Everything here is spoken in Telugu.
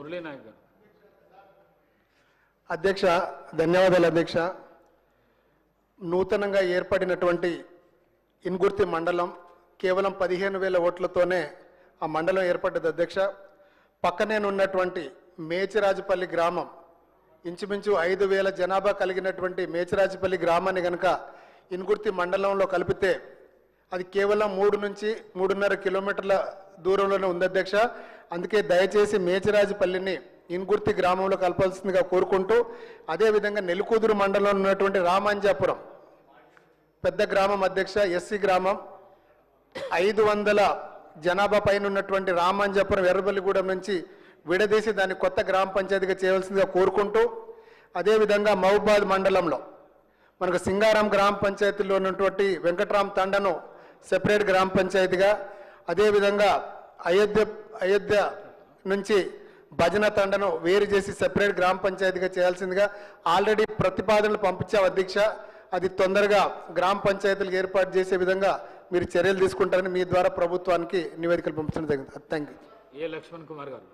మురళీనాయక్ గారు. అధ్యక్ష ధన్యవాదాలు అధ్యక్ష. నూతనంగా ఏర్పడినటువంటి ఇన్గుర్తి మండలం కేవలం పదిహేను వేల ఓట్లతోనే ఆ మండలం ఏర్పడ్డది అధ్యక్ష. పక్కనే ఉన్నటువంటి మేచిరాజుపల్లి గ్రామం ఇంచుమించు ఐదు వేల జనాభా కలిగినటువంటి మేచిరాజుపల్లి గ్రామాన్ని కనుక ఇన్గుర్తి మండలంలో కలిపితే అది కేవలం మూడు నుంచి మూడున్నర కిలోమీటర్ల దూరంలోనే ఉంది అధ్యక్ష. అందుకే దయచేసి మేచరాజుపల్లిని ఇన్గుర్తి గ్రామంలో కలపాల్సిందిగా కోరుకుంటూ అదేవిధంగా నెల్లికూదురు మండలంలో ఉన్నటువంటి రామాంజాపురం పెద్ద గ్రామం అధ్యక్ష ఎస్సీ గ్రామం ఐదు వందల జనాభా పైన ఉన్నటువంటి రామాంజాపురం ఎర్రబల్లిగూడెం నుంచి విడదీసి దాన్ని కొత్త గ్రామ పంచాయతీగా చేయవలసిందిగా కోరుకుంటూ అదేవిధంగా మహబాద్ మండలంలో మనకు సింగారం గ్రామ పంచాయతీలో ఉన్నటువంటి వెంకట్రామ్ తండను సెపరేట్ గ్రామ పంచాయతీగా అదేవిధంగా అయోధ్య అయోధ్య నుంచి భజన తండను వేరు చేసి సెపరేట్ గ్రామ పంచాయతీగా చేయాల్సిందిగా ఆల్రెడీ ప్రతిపాదనలు పంపించావు అధ్యక్ష. అది తొందరగా గ్రామ పంచాయతీలకు ఏర్పాటు చేసే విధంగా మీరు చర్యలు తీసుకుంటారని మీ ద్వారా ప్రభుత్వానికి నివేదికలు పంపించడం జరిగింది. Thank you A Lakshman Kumar garu?